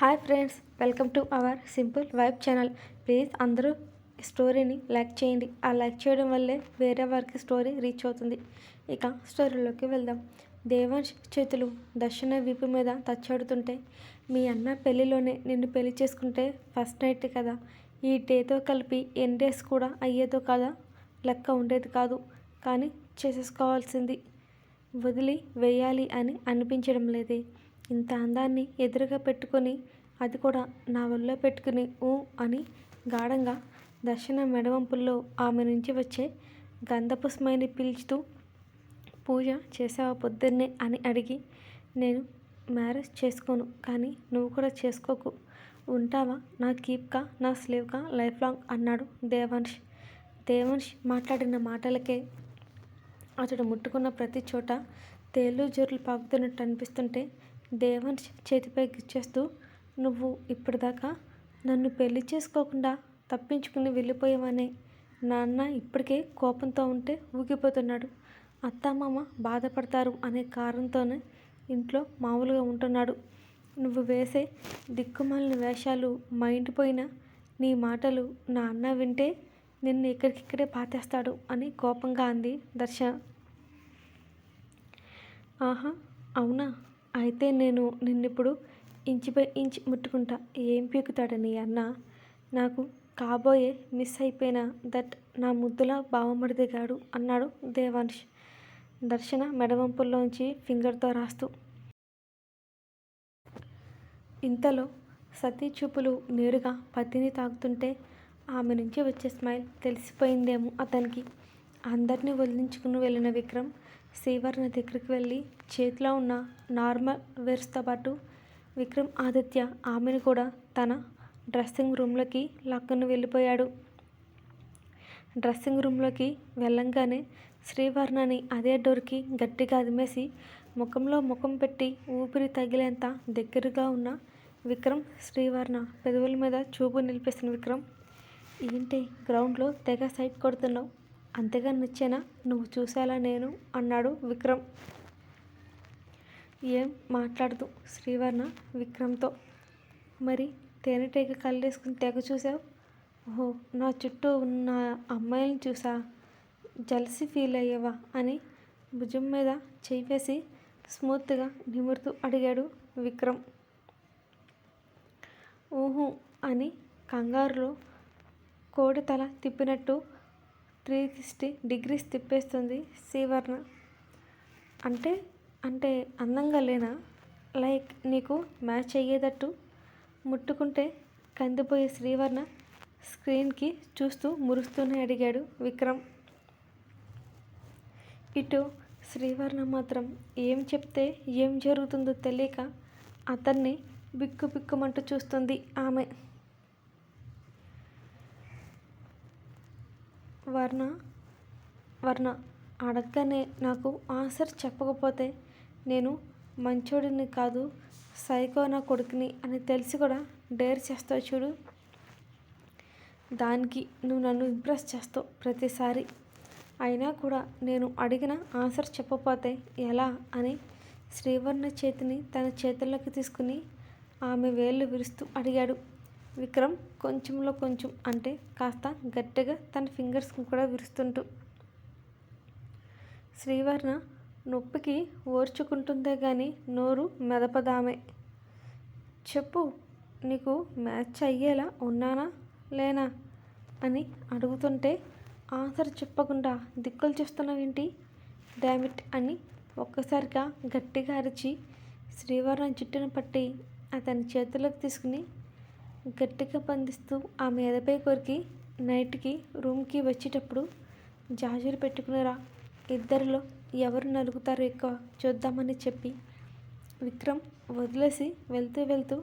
Hi friends welcome to our simple vibe channel. Please అందరూ స్టోరీని like చేయండి. ఆ లైక్ చేయడం వల్లే వేరే వారికి స్టోరీ రీచ్ అవుతుంది. ఇక స్టోరీలోకి వెళ్దాం. దేవాంశ్ చేతులు దర్శన వీపు మీద తచ్చాడుతుంటే మీ అన్న పెళ్ళిలోనే నిన్ను పెళ్ళి చేసుకుంటే ఫస్ట్ నైట్ కదా. ఈ డేతో కలిపి ఎన్ డేస్ కూడా అయ్యేదో కదా. లెక్క ఉండేది కాదు. కానీ చేసేసుకోవాల్సింది వదిలి వేయాలి అని అనిపించడం లేదే. ఇంత అందాన్ని ఎదురుగా పెట్టుకొని అది కూడా నా ఒళ్ళో పెట్టుకుని ఊ అని గాఢంగా దర్శన మెడవంపుల్లో ఆమె నుంచి వచ్చే గంధపు స్మైని పీల్చుతూ పూజ చేసావా పొద్దున్నే? అని అడిగి నేను మ్యారేజ్ చేసుకోను కానీ నువ్వు కూడా చేసుకోకు. ఉంటావా? నా కీప్గా నా స్లీవ్గా లైఫ్ లాంగ్? అన్నాడు దేవాంశ్. దేవాంశ్ మాట్లాడిన మాటలకే అతడు ముట్టుకున్న ప్రతి చోట తేళ్ళు జోర్లు పాకుతున్నట్టు అనిపిస్తుంటే దేవన్ చేతిపై గుచ్చేస్తూ నువ్వు ఇప్పటిదాకా నన్ను పెళ్ళి చేసుకోకుండా తప్పించుకుని వెళ్ళిపోయావనే. నాన్న ఇప్పటికే కోపంతో ఉంటే ఊగిపోతున్నాడు. అత్తమామ బాధపడతారు అనే కారణంతోనే ఇంట్లో మామూలుగా ఉంటున్నాడు. నువ్వు వేసే దిక్కుమాలిన వేషాలు మైండ్ పోయిన నీ మాటలు నా అన్న వింటే నిన్ను ఇక్కడికిక్కడే పాతేస్తాడు అని కోపంగా అంది దర్శ. ఆహా అవునా? అయితే నేను నిన్నిప్పుడు ఇంచుపై ఇంచ్ ముట్టుకుంటా. ఏం పీకుతాడని అన్న. నాకు కాబోయే మిస్ అయిపోయిన దట్ నా ముద్దుల బావమడిదిగాడు అన్నాడు దేవాన్ష్ దర్శన మెడవంపుల్లోంచి ఫింగర్తో రాస్తూ. ఇంతలో సతీ చూపులు నేరుగా పతిని తాకుతుంటే ఆమె నుంచి వచ్చే స్మైల్ తెలిసిపోయిందేమో అతనికి. అందరినీ వదిలించుకుని వెళ్ళిన విక్రమ్ శ్రీవర్ణ దగ్గరికి వెళ్ళి చేతిలో ఉన్న నార్మల్ వేర్స్తో పాటు విక్రమ్ ఆదిత్య ఆమెను కూడా తన డ్రెస్సింగ్ రూమ్లోకి లాక్కుని వెళ్ళిపోయాడు. డ్రెస్సింగ్ రూమ్లోకి వెళ్ళంగానే శ్రీవర్ణని అదే డోర్కి గట్టిగా అదిమేసి ముఖంలో ముఖం పెట్టి ఊపిరి తగిలేంత దగ్గరగా ఉన్న విక్రమ్ శ్రీవర్ణ పెదవుల మీద చూపు నిలిపేసిన విక్రమ్ ఏంటి గ్రౌండ్లో తెగ సైట్ కొడుతున్నావు? అంతగా నచ్చేనా? నువ్వు చూసేలా నేను అన్నాడు విక్రమ్. ఏం మాట్లాడదు శ్రీవర్ణ విక్రమ్తో. మరి తేనెటీగ కళ్ళేసుకుని తెగ చూసావు? ఓహో నా చుట్టూ ఉన్న అమ్మాయిలను చూసా? జలసి ఫీల్ అయ్యేవా? అని భుజం మీద చేయి వేసి స్మూత్గా నిమురుతూ అడిగాడు విక్రమ్. ఊహు అని కంగారులో కోడి తల తిప్పినట్టు త్రీ సిక్స్టీ డిగ్రీస్ తిప్పేస్తుంది శ్రీవర్ణ అంటే అంటే అందంగా లేనా? లైక్ నీకు మ్యాచ్ అయ్యేటట్టు ముట్టుకుంటే కందిపోయే శ్రీవర్ణ స్క్రీన్కి చూస్తూ మురుస్తూనే అడిగాడు విక్రమ్. ఇటు శ్రీవర్ణ మాత్రం ఏం చెప్తే ఏం జరుగుతుందో తెలియక అతన్ని బిక్కు బిక్కుమంటూ చూస్తుంది ఆమె. వర్ణ వర్ణ అడగగానే నాకు ఆన్సర్ చెప్పకపోతే నేను మంచోడిని కాదు సైకో నా కొడుకుని అని తెలిసి కూడా డేర్ చేస్తావు చూడు. దానికి నువ్వు నన్ను ఇంప్రెస్ చేస్తావు ప్రతిసారి. అయినా కూడా నేను అడిగిన ఆన్సర్ చెప్పపోతే ఎలా అని శ్రీవర్ణ చేతిని తన చేతుల్లోకి తీసుకుని ఆమె వేళ్ళు విరుస్తూ అడిగాడు. విక్రమ్ కొంచెంలో కొంచెం అంటే కాస్త గట్టిగా తన ఫింగర్స్ని కూడా విరుస్తుంటూ శ్రీవర్ణ నొప్పికి ఓర్చుకుంటుందే కానీ నోరు మెదపదామే. చెప్పు నీకు మ్యాచ్ అయ్యేలా ఉన్నానా లేనా అని అడుగుతుంటే ఆన్సర్ చెప్పకుండా దిక్కులు చూస్తున్నావేంటి? డామిట్ అని ఒక్కసారిగా గట్టిగా అరిచి శ్రీవర్ణ జుట్టును పట్టి అతని చేతులకు తీసుకుని గట్టిగా పందిస్తూ ఆ మీదపై కొరికి నైట్కి రూమ్కి వచ్చేటప్పుడు జాజులు పెట్టుకునిరా ఇద్దరిలో ఎవరు నలుగుతారు ఎక్కువ చూద్దామని చెప్పి విక్రమ్ వదిలేసి వెళ్తూ వెళ్తూ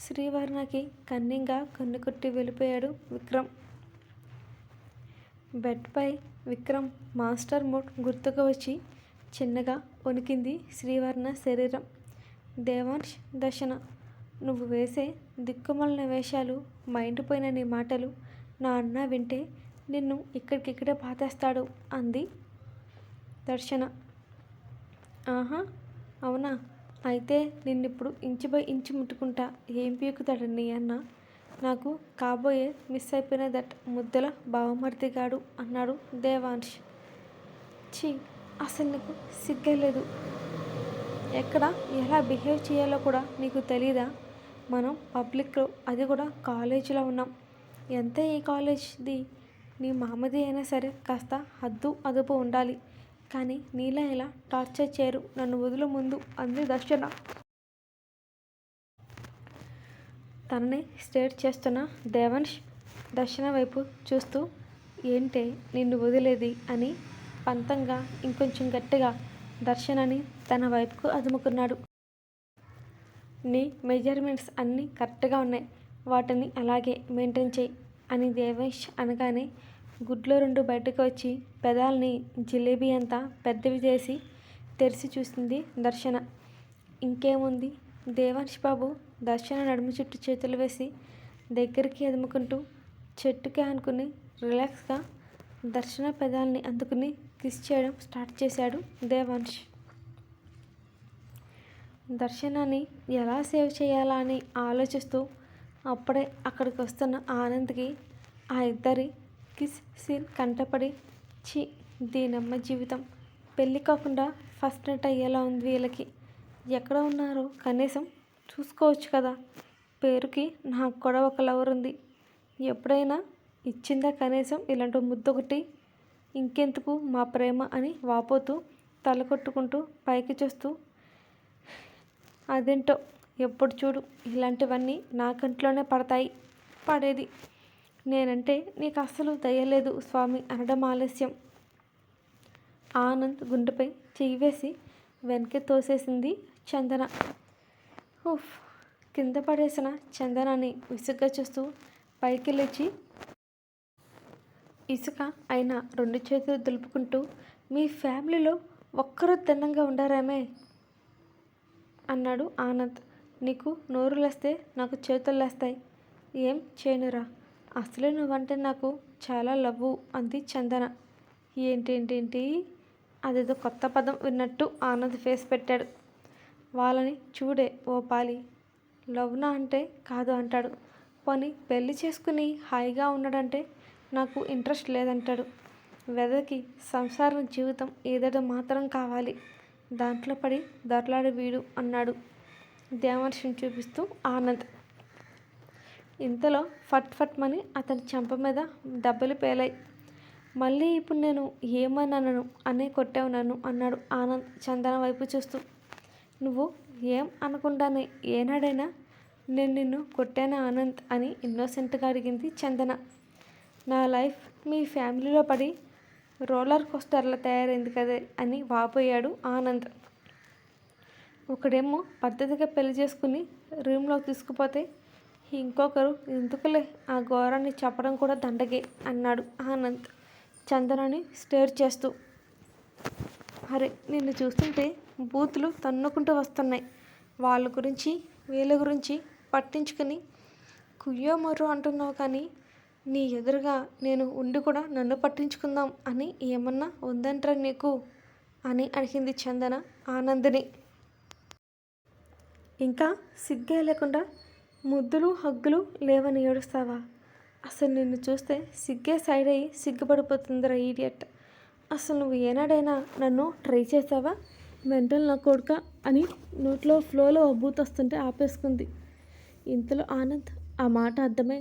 శ్రీవర్ణకి కన్నింగా కన్ను కొట్టి వెళ్ళిపోయాడు విక్రమ్. బెడ్పై విక్రమ్ మాస్టర్ మోడ్ గుర్తుకు వచ్చి చిన్నగా వణికింది శ్రీవర్ణ శరీరం. దేవాంశ్ దర్శన. నువ్వు వేసే దిక్కుమలిన వేషాలు మైండ్ పోయిన నీ మాటలు నా అన్న వింటే నిన్ను ఇక్కడికిక్కడే పాతేస్తాడు అంది దర్శన. ఆహా అవునా? అయితే నిన్నిప్పుడు ఇంచు బై ఇంచు ముట్టుకుంటా ఏం పీకుతాడు నీ అన్న? నాకు కాబోయే మిస్ అయిపోయిన దట్ ముద్దల బావమరిదిగాడు అన్నాడు దేవాన్ష్ ఛీ అసలు నీకు సిగ్గలేదు. ఎక్కడ ఎలా బిహేవ్ చేయాలో కూడా నీకు తెలీదా? మనం పబ్లిక్లో అది కూడా కాలేజీలో ఉన్నాం. ఎంత ఈ కాలేజ్ది నీ మామది అయినా సరే కాస్త హద్దు అదుపు ఉండాలి. కానీ నీలా ఇలా టార్చర్ చేయరు? నన్ను వదులు ముందు అంది దర్శన. తనని స్టేట్ చేస్తున్న దేవన్ష్ దర్శన వైపు చూస్తూ ఏంటే నిన్ను వదిలేది? అని పంతంగా ఇంకొంచెం గట్టిగా దర్శనని తన వైపుకు అదుముకున్నాడు. నీ మెజర్మెంట్స్ అన్నీ కరెక్ట్గా ఉన్నాయి. వాటిని అలాగే మెయింటైన్ చేయి అని దేవేష్ అనగానే గుడ్లో రెండు బయటకు వచ్చి పెదాల్ని జిలేబీ అంతా పెద్దవి చేసి తెరిచి చూసింది దర్శన. ఇంకేముంది? దేవాంష్ బాబు దర్శన నడుము చుట్టూ చేతులు వేసి దగ్గరికి ఎదుముకుంటూ చెట్టుకి అనుకుని రిలాక్స్గా దర్శన పెదాల్ని అందుకుని కిస్ చేయడం స్టార్ట్ చేశాడు దేవాంష్ దర్శనాన్ని ఎలా సేవ్ చేయాలా అని ఆలోచిస్తూ అప్పుడే అక్కడికి వస్తున్న ఆనంద్కి ఆ ఇద్దరి కిస్ సీన్ కంటపడి చి దీనమ్మ జీవితం. పెళ్ళి కాకుండా ఫస్ట్ నైట్ అయ్యేలా ఉంది వీళ్ళకి. ఎక్కడ ఉన్నారో? కనీసం చూసుకోవచ్చు కదా. పేరుకి నాకు కూడా ఒక లవర్ ఉంది. ఎప్పుడైనా ఇచ్చిందా కనీసం ఇలాంటి ముద్దొకటి? ఇంకెందుకు మా ప్రేమ అని వాపోతూ తల కొట్టుకుంటూ పైకి చూస్తూ అదేంటో? ఎప్పుడు చూడు ఇలాంటివన్నీ నా కంట్లోనే పడతాయి. పడేది. నేనంటే నీకు అస్సలు దయలేదు స్వామి అనడం ఆలస్యం. ఆనంద్ గుండెపై చెయ్యి వేసి వెనక్కి తోసేసింది చందన. ఉఫ్ కింద పడేసిన చందనాన్ని విసుగ్గా చూస్తూ పైకి లేచి ఇసుక అయిన రెండు చేతులు దులుపుకుంటూ మీ ఫ్యామిలీలో ఒక్కరూ తిన్నంగా ఉండారామే? అన్నాడు ఆనంద్. నీకు నోరు లేస్తే నాకు చేతులు లేస్తాయి. ఏం చేయనురా? అసలే నువ్వంటే నాకు చాలా లవ్వు అంది చందన. ఏంటేంటేంటి? అదేదో కొత్త పదం విన్నట్టు ఆనంద్ ఫేస్ పెట్టాడు. వాళ్ళని చూడే ఓ పాలి. లవ్నా అంటే కాదు అంటాడు. పోనీ పెళ్ళి చేసుకుని హాయిగా ఉన్నాడంటే నాకు ఇంట్రెస్ట్ లేదంటాడు. వెదకి సంసారం జీవితం ఏదైనా మాత్రం కావాలి. దాంట్లో పడి దొరలాడు వీడు అన్నాడు. దేవర్షిని చూపిస్తూ ఆనంద్. ఇంతలో ఫట్ ఫట్ మని అతని చెంప మీద దెబ్బలు పేలాయి. మళ్ళీ ఇప్పుడు నేను ఏమన్నాను అనే కొట్టావు నన్ను అన్నాడు ఆనంద్ చందన వైపు చూస్తూ. నువ్వు ఏం అనకుండానే ఏనాడైనా నేను నిన్ను కొట్టాను ఆనంద్ అని ఇన్నోసెంట్గా అడిగింది చందన. నా లైఫ్ మీ ఫ్యామిలీలో పడి రోలర్ కోస్టర్లా తయారైంది కదా అని వాపోయాడు ఆనంద్. ఒకడేమో పద్ధతిగా పెళ్ళి చేసుకుని రూమ్లోకి తీసుకుపోతే ఇంకొకరు ఎందుకులే? ఆ ఘోరాన్ని చెప్పడం కూడా దండగే అన్నాడు ఆనంద్ చందనని స్టేర్ చేస్తూ. అరే నిన్ను చూస్తుంటే బూతులు తన్నుకుంటూ వస్తున్నాయి. వాళ్ళ గురించి వీళ్ళ గురించి పట్టించుకుని కుయ్యో మర్రు అంటున్నావు కానీ నీ ఎదురుగా నేను ఉండి కూడా నన్ను పట్టించుకుందాం అని ఏమన్నా ఉందంటారా నీకు? అని అడిగింది చందన ఆనందిని. ఇంకా సిగ్గే లేకుండా ముద్దులు హగ్గులు లేవని ఏడుస్తావా? అసలు నిన్ను చూస్తే సిగ్గే సైడ్ అయ్యి సిగ్గుపడిపోతుందిరా ఈడియట్ అసలు నువ్వు ఏనాడైనా నన్ను ట్రై చేసావా? మెంటల్ నా కొడుక అని నోట్లో ఫ్లోలో బూత్ వస్తుంటే ఆపేసుకుంది. ఇంతలో ఆనంద్ ఆ మాట అర్థమై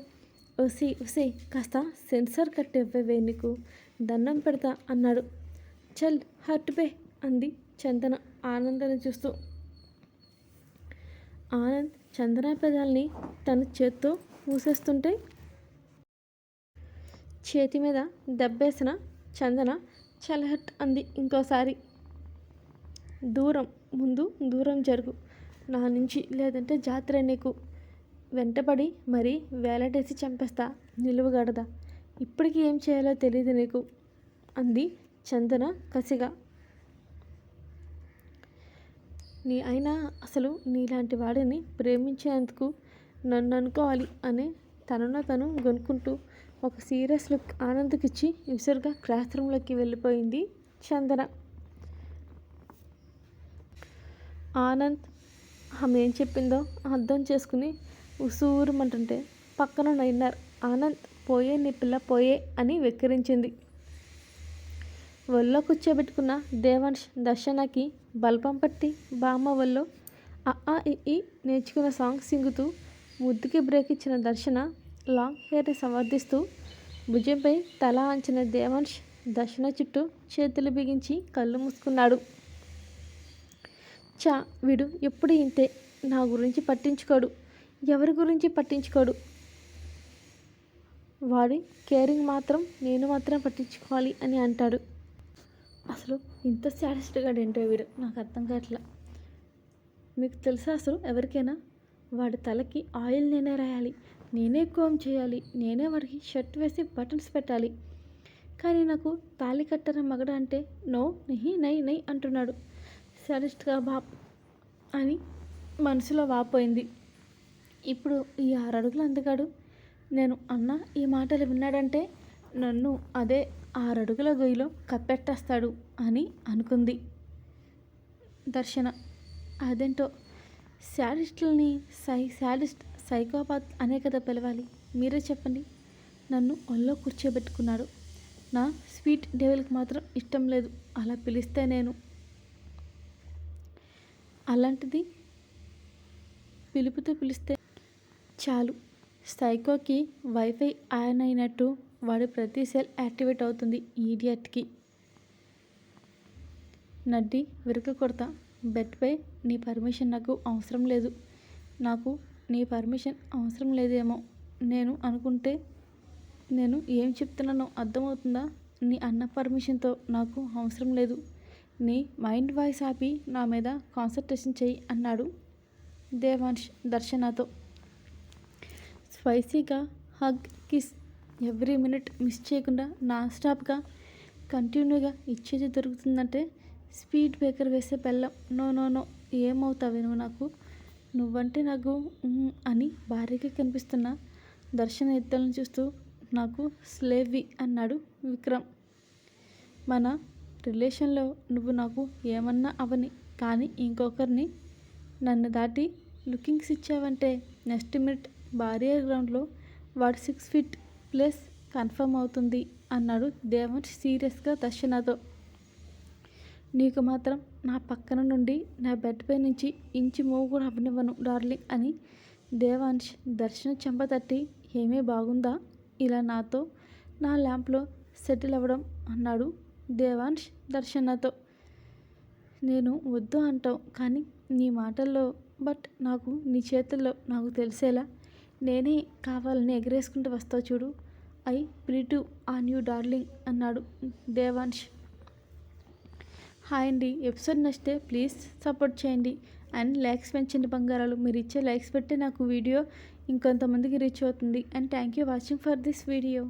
ఒసి ఒసి కాస్త సెన్సర్ కట్టివ్వవే నీకు? దండం పెడతా అన్నాడు. చల్ హట్ బే అంది చందన ఆనందాన్ని చూస్తూ. ఆనంద్ చందన పెదాల్ని తన చేత్తో మూసేస్తుంటే చేతి మీద దెబ్బేసిన చందన చలహట్ అంది ఇంకోసారి. దూరం ముందు దూరం జరుగు. నా నుంచి లేదంటే జాతర నీకు. వెంటపడి మరీ వేలాడేసి చంపేస్తా నిలువగడదా ఇప్పటికీ ఏం చేయాలో తెలియదు నీకు అంది చందన కసిగా. నీ అయినా అసలు నీలాంటి వాడిని ప్రేమించేందుకు నన్ను అనుకోవాలి అని తనను తను గొనుక్కుంటూ ఒక సీరియస్ లుక్ ఆనంద్కిచ్చి విసురుగా క్లాస్ రూమ్లోకి వెళ్ళిపోయింది చందన. ఆనంద్ ఆమె ఏం చెప్పిందో అర్థం చేసుకుని ఉసూరుమంటుంటే పక్కన నైనార్ ఆనంద్ పోయే నీ పిల్ల పోయే అని వెక్కిరించింది. ఒళ్ళో కూర్చోబెట్టుకున్న దేవాంశ్ దర్శనకి బల్పం పట్టి బామ్మ వల్లో అ ఈ నేర్చుకున్న సాంగ్ సింగుతూ ముద్దుకి బ్రేక్ ఇచ్చిన దర్శన లాంగ్ హెయిర్ని సమర్థిస్తూ భుజంపై తల అంచిన దేవాంశ్ దర్శన చుట్టూ చేతులు బిగించి కళ్ళు మూసుకున్నాడు. చా వీడు ఎప్పుడు ఇంతే? నా గురించి పట్టించుకోడు. ఎవరి గురించి పట్టించుకోడు. వాడి కేరింగ్ మాత్రం నేను మాత్రం పట్టించుకోవాలి అని అంటాడు. అసలు ఇంత సాటిస్ట్గా ఏంటో వీడు? నాకు అర్థం కావట్లా. మీకు తెలుసా అసలు ఎవరికైనా? వాడి తలకి ఆయిల్ నేనే రాయాలి నేనే కోమ్ చేయాలి నేనే వాడికి షర్ట్ వేసి బటన్స్ పెట్టాలి. కానీ నాకు తాళి కట్టన మగడ అంటే నో నెహి నై నై అంటున్నాడు. సరిస్ట్గా బాప్ అని మనసులో వాపోయింది. ఇప్పుడు ఈ ఆరు అడుగులు అందుగాడు. నేను అన్న ఈ మాటలు విన్నాడంటే నన్ను అదే ఆరు అడుగుల గొయ్యిలో కప్పెట్టేస్తాడు అని అనుకుంది దర్శన. అదేంటో శాడిస్టులని సై శాడిస్ట్ సైకోపాత్ అనే కదా పిలవాలి. మీరే చెప్పండి. నన్ను ఒళ్ళో కూర్చోబెట్టుకున్నాడు. నా స్వీట్ డెవిల్కి మాత్రం ఇష్టం లేదు. అలా పిలిస్తే నేను. అలాంటిది పిలుపుతో పిలిస్తే చాలు. సైకోకి వైఫై ఆన్ అయినట్టు వాడి ప్రతి సెల్ యాక్టివేట్ అవుతుంది ఈడియట్కి. నడ్డి విరక కొడత. బెడ్పై నీ పర్మిషన్ నాకు అవసరం లేదు. నాకు నీ పర్మిషన్ అవసరం లేదేమో. నేను అనుకుంటే నేను ఏం చెప్తున్నానో అర్థమవుతుందా? నీ అన్న పర్మిషన్తో నాకు అవసరం లేదు. నీ మైండ్ వాయిస్ ఆపి నా మీద కాన్సన్ట్రేషన్ చెయ్యి అన్నాడు దేవాన్ష్ దర్శనతో. స్పైసీగా hug kiss every minute miss చేయకుండా నాన్ స్టాప్గా కంటిన్యూగా ఇచ్చేది దొరుకుతుందంటే స్పీడ్ బ్రేకర్ వేసే బెల్లం. నో నో నో ఏమవుతావు నువ్వు నాకు. నువ్వంటే నాకు అని భారీగా కనిపిస్తున్న దర్శన ఎద్దలను చూస్తూ నాకు స్లేవి అన్నాడు విక్రమ్. మన రిలేషన్లో నువ్వు నాకు ఏమన్నా అవని కానీ ఇంకొకరిని నన్ను దాటి లుకింగ్స్ ఇచ్చావంటే నెక్స్ట్ మినిట్ భార్య గ్రౌండ్లో వాడు సిక్స్ ఫీట్ ప్లస్ కన్ఫర్మ్ అవుతుంది అన్నాడు దేవంశ్ సీరియస్గా దర్శనతో. నీకు మాత్రం నా పక్కన నుండి నా బెడ్పై నుంచి ఇంచి మూవ్ కూడా అవ్వనివ్వను డార్లింగ్ అని దేవాంశ్ దర్శన చెంప తట్టి ఏమీ బాగుందా? ఇలా నాతో నా ల్యాంప్లో సెటిల్ అవ్వడం అన్నాడు దేవాంశ్ దర్శనతో. నేను వద్దు అంటావు కానీ నీ మాటల్లో బట్ నాకు నీ చేతుల్లో నాకు తెలిసేలా నేనే కావాలని ఎగరేసుకుంటూ వస్తావు చూడు. ఐ ప్రీటు ఆ న్యూ డార్లింగ్ అన్నాడు దేవాన్ష్ హాయ్ అండి. ఎపిసోడ్ నచ్చితే ప్లీజ్ సపోర్ట్ చేయండి. అండ్ లైక్స్ పెంచండి బంగారాలు. మీరు ఇచ్చే లైక్స్ బట్టి నాకు వీడియో ఇంకొంతమందికి రీచ్ అవుతుంది. And thank you watching for this video.